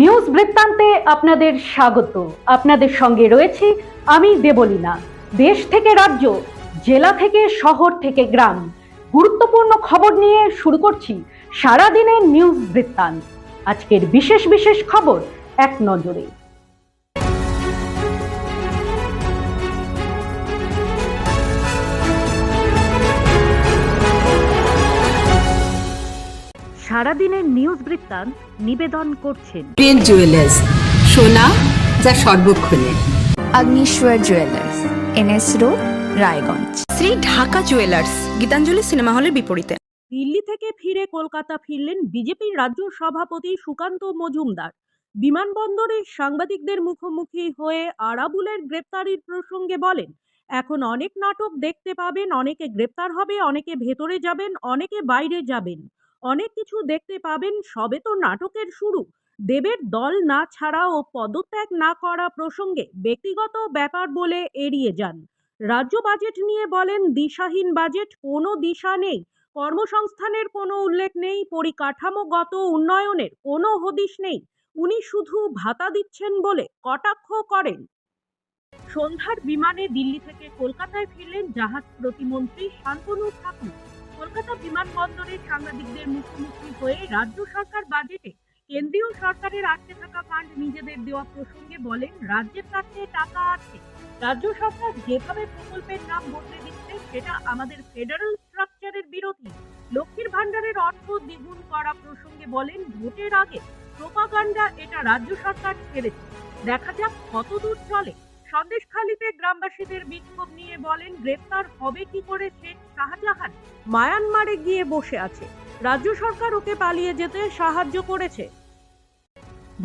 News বৃত্তান্তে আপনাদের স্বাগত। আপনাদের সঙ্গে রয়েছি আমি দেবলীনা। দেশ থেকে রাজ্য, জেলা থেকে শহর থেকে গ্রাম। গুরুত্বপূর্ণ খবর নিয়ে শুরু করছি সারাদিনের নিউজ বৃত্তান্ত। আজকের বিশেষ বিশেষ খবর এক নজরে। সারাদিনের নিউজ বৃত্তান্ত নিবেদন করছেন প্রিন্ট জুয়েলার্স সোনা যা সর্বক্ষণের Agniswar jewellers NS road Raiganj. Shri Dhaka jewellers Gitanjali cinema হলের বিপরীতে। দিল্লি থেকে ফিরে কলকাতা ফিরলেন বিজেপির রাজ্য সভাপতি সুকান্ত মজুমদার। বিমানবন্দরে সাংবাদিকদের মুখোমুখি হয়ে আরাবুলের গ্রেপ্তারির প্রসঙ্গে বলেন এখন অনেক নাটক দেখতে পাবেন অনেকে গ্রেপ্তার হবে অনেকে ভেতরে যাবেন অনেকে বাইরে যাবেন। অনেক কিছু দেখতে পাবেন, সবে তো নাটকের শুরু। দেবের দল না ছাড়া ও পদত্যাগ না করা প্রসঙ্গে ব্যক্তিগত ব্যাপার বলে এড়িয়ে যান। রাজ্য বাজেট নিয়ে বলেন, দিশাহীন বাজেট কোনো দিশা নেই। কর্মসংস্থানের কোনো উল্লেখ নেই, পরিকাঠামোগত উন্নয়নের কোনো হদিশ নেই। উনি শুধু ভাতা দিচ্ছেন বলে কটাক্ষ করেন। সন্ধ্যার বিমানে দিল্লি থেকে কলকাতায় ফিরলেন জাহাজ প্রতিমন্ত্রী শান্তনু ঠাকুর। কলকাতা বিমানবন্দরে সাংবাদিকদের মুখোমুখি হয়ে রাজ্য সরকার বাজেটে কেন্দ্রীয় সরকারের আটকে থাকা ফান্ড নিজেদের দেওয়া প্রসঙ্গে বলেন, রাজ্যের কাছে টাকা আছে। রাজ্য সরকার যেভাবে প্রকল্পের নাম বদলে দিচ্ছে, সেটা আমাদের ফেডারেল স্ট্রাকচারের বিরোধী। লক্ষ্মীর ভান্ডারের অর্থ দ্বিগুণ করা প্রসঙ্গে বলেন, ভোটের আগে প্রোপাগান্ডা এটা রাজ্য সরকার ছেড়েছে। দেখা যাক কত দূর চলে। সন্দেশখালীতে গ্রামবাসীদের বিক্ষোভ নিয়ে বলেন, গ্রেপ্তার হবে কি করে শেখ শাহজাহান মায়ানমারে গিয়ে বসে আছে। রাজ্য সরকার ওকে পালিয়ে যেতে সাহায্য করেছে।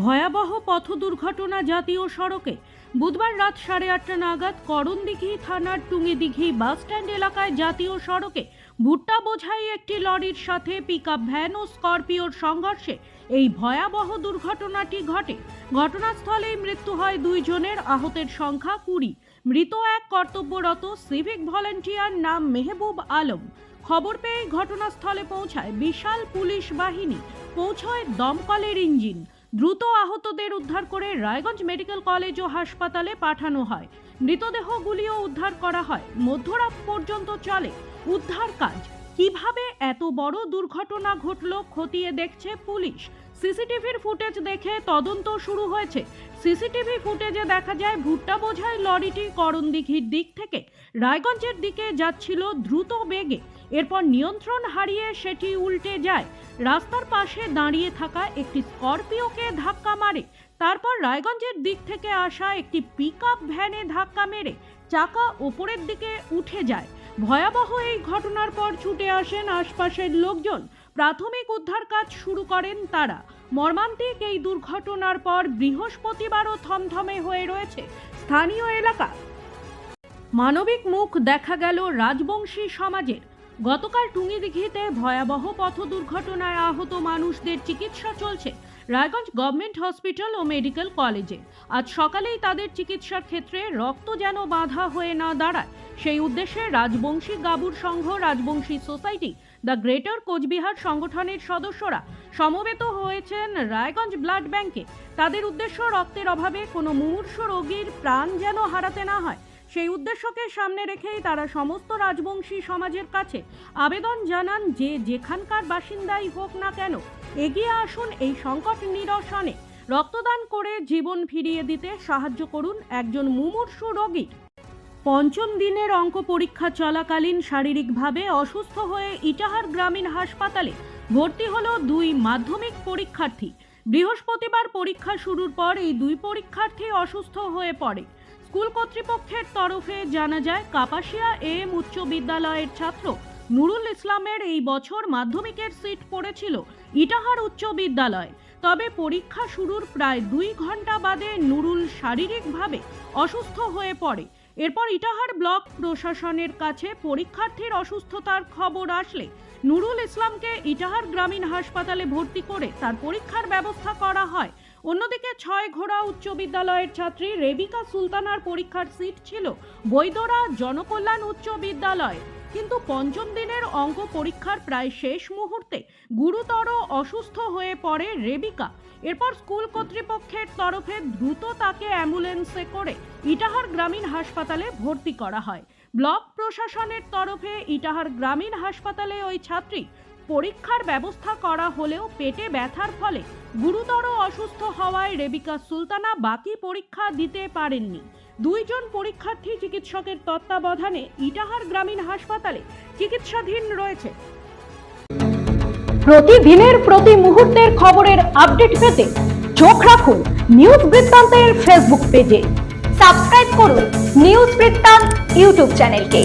ভয়াবহ পথ দুর্ঘটনা জাতীয় সড়কে বুধবার রাত সাড়ে আটটা নাগাদ করণদিঘি থানার টুঙ্গিদিঘি বাস স্ট্যান্ড এলাকায় জাতীয় সড়কে ভুট্টা বোঝাই একটি লরির সাথে পিকআপ ভ্যান ও স্করপিওর সংঘর্ষে এই ভয়াবহ দুর্ঘটনাটি ঘটে। ঘটনাস্থলেই মৃত্যু হয় দুইজনের, আহতের সংখ্যা কুড়ি। মৃত এক কর্তব্যরত সিভিক ভলেন্টিয়ার নাম মেহবুব আলম। খবর পেয়ে ঘটনাস্থলে পৌঁছায় বিশাল পুলিশ বাহিনী। পৌঁছয় দমকলের ইঞ্জিন। দ্রুত আহতদের উদ্ধার করে রায়গঞ্জ মেডিকেল কলেজ ও হাসপাতালে পাঠানো হয়। মৃতদেহগুলিও উদ্ধার করা হয়। মধ্যরাত পর্যন্ত চলে উদ্ধার কাজ। কীভাবে এত বড় দুর্ঘটনা ঘটল খতিয়ে দেখছে পুলিশ। সিসিটিভির ফুটেজ দেখে তদন্ত শুরু হয়েছে। সিসিটিভি ফুটেজে দেখা যায়, ভুট্টা বোঝাই লরিটি করণদিঘির দিক থেকে রায়গঞ্জের দিকে যাচ্ছিল দ্রুত বেগে। এরপর নিয়ন্ত্রণ হারিয়ে সেটি উল্টে যায়। রাস্তার পাশে দাঁড়িয়ে থাকা একটি স্করপিওকে ধাক্কা মারে। তারপর রায়গঞ্জের দিক থেকে আসা একটি পিকআপ ভ্যানে ধাক্কা মেরে চাকা ওপরের দিকে উঠে যায়। ভয়াবহ এই ঘটনার পর ছুটে আসেন আশপাশের লোকজন। প্রাথমিক উদ্ধার কাজ শুরু করেন তারা। মর্মান্তিক এই দুর্ঘটনার পর বৃহস্পতিবারও থমথমে হয়ে রয়েছে স্থানীয় এলাকা। মানবিক মুখ দেখা গেল রাজবংশী সমাজের। গতকাল টুঙ্গিদিঘিতে ভয়াবহ পথ দুর্ঘটনায় আহত মানুষদের চিকিৎসা চলছে রায়গঞ্জ গভর্নমেন্ট হসপিটাল ও মেডিকেল কলেজে। আজ সকালেই তাদের চিকিৎসার ক্ষেত্রে রক্ত যেন বাধা হয়ে না দাঁড়ায়, সেই উদ্দেশ্যে রাজবংশী গাবুর সংঘ, Rajbanshi society the greater Coochbehar সংগঠনের সদস্যরা সমবেত হয়েছেন রায়গঞ্জ ব্লাড ব্যাংকে। তাদের উদ্দেশ্য রক্তের অভাবে কোনো মুমূর্ষ রোগীর প্রাণ যেন হারাতে না হয়। সেই উদ্দেশ্যকে সামনে রেখেই তারা সমস্ত রাজবংশী সমাজের কাছে আবেদন জানান যে যেখানকার বাসিন্দাই হোক না কেন, এগিয়ে আসুন এই সংকট নিরসনে। রক্তদান করে জীবন ফিরিয়ে দিতে সাহায্য করুন একজন মুমূর্ষু রোগীর পঞ্চম দিনের অঙ্ক পরীক্ষা চলাকালীন শারীরিকভাবে অসুস্থ হয়ে ইটাহার গ্রামীণ হাসপাতালে ভর্তি হলো দুই মাধ্যমিক পরীক্ষার্থী। বৃহস্পতিবার পরীক্ষা শুরুর পর এই দুই পরীক্ষার্থী অসুস্থ হয়ে পড়ে। স্কুল কর্তৃপক্ষের তরফে জানা যায়, কাপাসিয়া এম উচ্চ বিদ্যালয়ের ছাত্র নুরুল ইসলামের এই বছর মাধ্যমিকের সিট পড়েছিল ইটাহার উচ্চ বিদ্যালয়। তবে পরীক্ষা শুরুর প্রায় দুই ঘণ্টা বাদে নুরুল শারীরিকভাবে অসুস্থ হয়ে পড়ে। এরপর ইটাহার ব্লক প্রশাসনের কাছে পরীক্ষার্থীর অসুস্থতার খবর আসলে। নুরুল ইসলামকে ইটাহার গ্রামীণ হাসপাতালে ভর্তি করে তার পরীক্ষার ব্যবস্থা করা হয়। অন্যদিকে ছয় ঘোড়া উচ্চ বিদ্যালয়ের ছাত্রী রেবিকা সুলতানার পরীক্ষার সিট ছিল বৈদরা জনকল্যাণ উচ্চ বিদ্যালয়। কিন্তু পঞ্চম দিনের অঙ্ক পরীক্ষার প্রায় শেষ মুহূর্তে গুরুতর অসুস্থ হয়ে পড়ে রেবিকা। এরপর স্কুল কর্তৃপক্ষের তরফে দ্রুত তাকে অ্যাম্বুলেন্সে করে ইটাহার গ্রামীণ হাসপাতালে ভর্তি করা হয়। ব্লক প্রশাসনের তরফে ইটাহার গ্রামীণ হাসপাতালে ওই ছাত্রী পরীক্ষার ব্যবস্থা করা হলেও পেটে ব্যথার ফলে গুরুতর অসুস্থ হওয়ায় রেবিকা সুলতানা বাকি পরীক্ষা দিতে পারেননি। দুইজন পরীক্ষার্থী চিকিৎসকের তত্ত্বাবধানে ইটাহার গ্রামীণ হাসপাতালে চিকিৎসাধীন রয়েছে। প্রতিদিনের প্রতি মুহূর্তের খবরের আপডেট পেতে চোখ রাখুন নিউজ বৃত্তান্তের ফেসবুক পেজে সাবস্ক্রাইব করুন নিউজ বৃত্তান্ত ইউটিউব চ্যানেলকে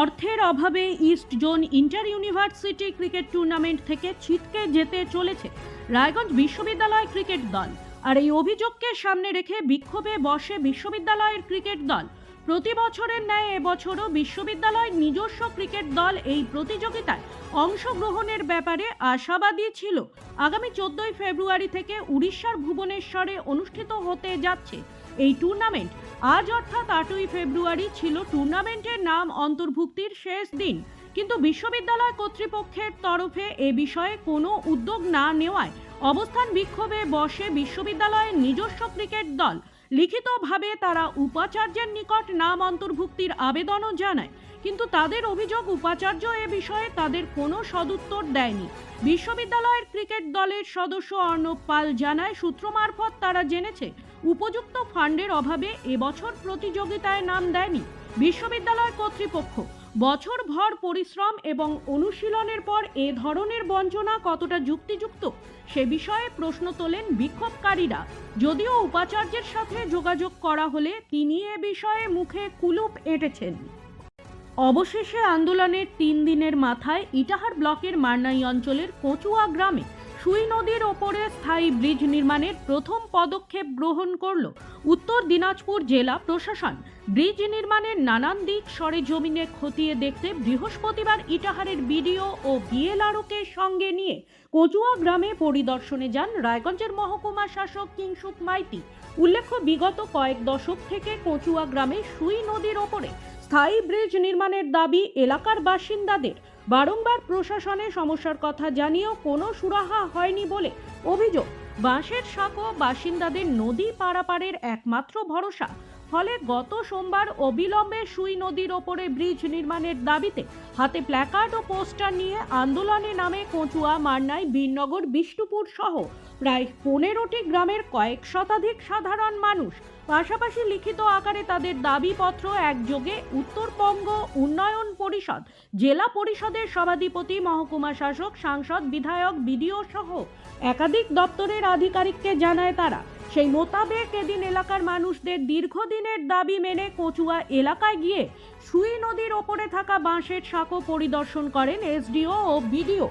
অর্থের অভাবে east zone inter university cricket tournament থেকে ছিটকে যেতে চলেছে রায়গঞ্জ বিশ্ববিদ্যালয় ক্রিকেট দল। আর এই অভিযোগকে সামনে রেখে বিক্ষোভে বসে বিশ্ববিদ্যালয়ের ক্রিকেট দল। প্রতি বছরের ন্যায় এবছরও বিশ্ববিদ্যালয়ের নিজস্ব ক্রিকেট দল এই প্রতিযোগিতায় অংশগ্রহণের ব্যাপারে আশাবাদী ছিল। আগামী চোদ্দই ফেব্রুয়ারি থেকে উড়িষ্যার ভুবনেশ্বরে অনুষ্ঠিত হতে যাচ্ছে এই টুর্নামেন্ট। আজ অর্থাৎ আটই ফেব্রুয়ারি ছিল টুর্নামেন্টের নাম অন্তর্ভুক্তির শেষ দিন। কিন্তু বিশ্ববিদ্যালয় কর্তৃপক্ষের তরফে এ বিষয়ে কোনো উদ্যোগ না নেওয়ায় অবস্থান বিক্ষোভে বসে বিশ্ববিদ্যালয়ের নিজস্ব ক্রিকেট দল লিখিতভাবে তারা উপাচার্যের নিকট নাম অন্তর্ভুক্তির আবেদনও জানায়, কিন্তু তাদের অভিযোগ উপাচার্য এ বিষয়ে তাদের কোনো সদুত্তর দেয়নি। বিশ্ববিদ্যালয়ের ক্রিকেট দলের সদস্য অর্ণব পাল জানায়, সূত্র মারফত তারা জেনেছে, উপযুক্ত ফান্ডের অভাবে এবছর প্রতিযোগিতায় নাম দেয়নি। বিশ্ববিদ্যালয় কর্তৃপক্ষ বছর ভর পরিশ্রম এবং অনুশীলনের পর এ ধরনের বঞ্চনা কতটা যুক্তিযুক্ত, সে বিষয়ে প্রশ্ন তোলেন বিক্ষোভকারীরা। যদিও উপাচার্যের সাথে যোগাযোগ করা হলে তিনি এ বিষয়ে মুখে কুলুপ এঁটেছেন। অবশেষে আন্দোলনের তিন দিনের মাথায় ইটাহার ব্লকের মারনাই অঞ্চলের কচুয়া গ্রামে সুই নদীর ওপরে স্থায়ী ব্রিজ নির্মাণের প্রথম পদক্ষেপ গ্রহণ করল উত্তর দিনাজপুর জেলা প্রশাসন। ব্রিজ নির্মাণের নানান দিক সরেজমিনে খতিয়ে দেখতে বৃহস্পতিবার ইটাহারের বিডিও ও বিএলআরওকে সঙ্গে নিয়ে কচুয়া গ্রামে পরিদর্শনে যান রায়গঞ্জের মহকুমা শাসক কিংসুক মাইতি। উল্লেখ্য, বিগত কয়েক দশক থেকে কচুয়া গ্রামে সুই নদীর ওপরে স্থায়ী ব্রিজ নির্মাণের দাবি এলাকার বাসিন্দাদের। বারংবার প্রশাসনে সমস্যার কথা জানিয়েও কোনো সুরাহা হয়নি বলে অভিযোগ। বাঁশের সাঁকো বাসিন্দাদের নদী পারাপারের একমাত্র ভরসা। ফলে গত সোমবার অবিলম্বে সুই নদীর ওপরে ব্রিজ নির্মাণের দাবিতে হাতে প্ল্যাকার্ড ও পোস্টার নিয়ে আন্দোলনে নামে কচুয়া মারনাই বীরনগর, বিষ্ণুপুর সহ প্রায় পনেরোটি গ্রামের কয়েক শতাধিক সাধারণ মানুষ পাশাপাশি লিখিত আকারে তাদের দাবিপত্র একযোগে উত্তরবঙ্গ উন্নয়ন পরিষদ, জেলা পরিষদের সভাধিপতি, মহকুমা শাসক, সাংসদ, বিধায়ক, বিডিও সহ একাধিক দপ্তরের আধিকারিককে জানায় তারা। সেই মোতাবেক এদিন এলাকার মানুষদের দীর্ঘদিনের দাবি মেনে কচুয়া এলাকায় গিয়ে সুই নদীর ওপরে থাকা বাঁশের সাঁকো পরিদর্শন করেন এসডিও ও বিডিও।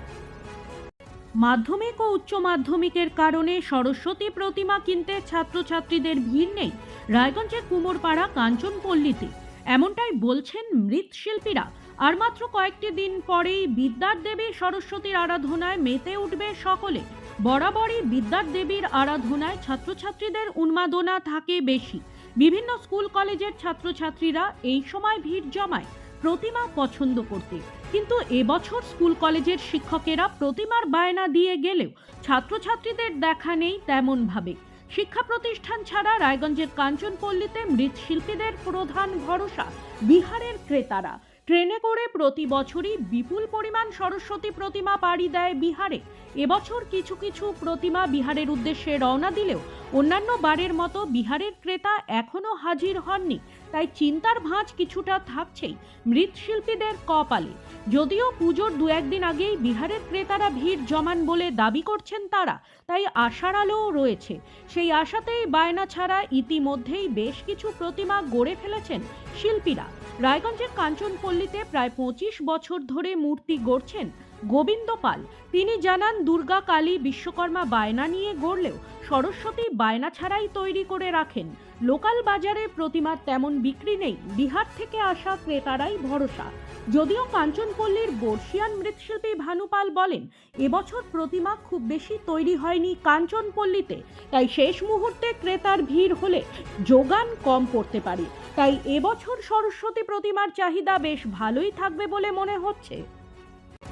মাধ্যমিক ও উচ্চ মাধ্যমিকের কারণে সরস্বতী প্রতিমা কিনতে ছাত্রছাত্রীদের ভিড় নেই রায়গঞ্জের কুমোরপাড়া কাঞ্চনপল্লীতে। এমনটাই বলছেন মৃৎশিল্পীরা। আর মাত্র কয়েকটি দিন পরেই বিদ্যার দেবী সরস্বতীর আরাধনায় মেতে উঠবে সকলে। বরাবরই বিদ্যার দেবীর আরাধনায় ছাত্রছাত্রীদের উন্মাদনা থাকে বেশি। বিভিন্ন স্কুল কলেজের ছাত্রছাত্রীরা এই সময় ভিড় জমায়। প্রতিমা পছন্দ করতে। কিন্তু এবছর স্কুল কলেজের শিক্ষকেরা প্রতিমার বায়না দিয়ে গেলেও ছাত্রছাত্রীদের দেখা নেই তেমনভাবে। শিক্ষা প্রতিষ্ঠান ছাড়া রায়গঞ্জের কাঞ্চনপল্লীতে মৃৎশিল্পীদের প্রধান ভরসা বিহারের ক্রেতারা। ট্রেনে করে প্রতি বছরই বিপুল পরিমাণ সরস্বতী প্রতিমা পাড়ি দেয় বিহারে। এবছর কিছু কিছু প্রতিমা বিহারের উদ্দেশ্যে রওনা দিলেও অন্যান্য বারের মতো বিহারের ক্রেতা এখনও হাজির হননি। তাই চিন্তার ভাঁজ কিছুটা থাকছেই মৃৎশিল্পীদের কপালে। যদিও পুজোর দু একদিন আগেই বিহারের ক্রেতারা ভিড় জমান বলে দাবি করছেন তারা, তাই আশার আলোও রয়েছে। সেই আশাতেই বায়না ছাড়া ইতিমধ্যেই বেশ কিছু প্রতিমা গড়ে ফেলেছেন শিল্পীরা। রায়গঞ্জের কাঞ্চনপল্লীতে প্রায় পঁচিশ বছর ধরে মূর্তি গড়ছেন গোবিন্দ পাল। তিনি জানান, দুর্গা কালী বিশ্বকর্মা বায়না নিয়ে গড়লেও সরস্বতী বায়না ছাড়াই তৈরি করে রাখেন। লোকাল বাজারে প্রতিমার তেমন বিক্রি নেই। বিহার থেকে আসা ক্রেতারাই ভরসা। যদিও কাঞ্চনপল্লীর বর্ষিয়ান মৃৎশিল্পী ভানুপাল বলেন, এবছর প্রতিমা খুব বেশি তৈরি হয়নি কাঞ্চনপল্লীতে। তাই শেষ মুহূর্তে ক্রেতার ভিড় হলে যোগান কম পড়তে পারে। তাই এবছর সরস্বতী প্রতিমার চাহিদা বেশ ভালোই থাকবে বলে মনে হচ্ছে।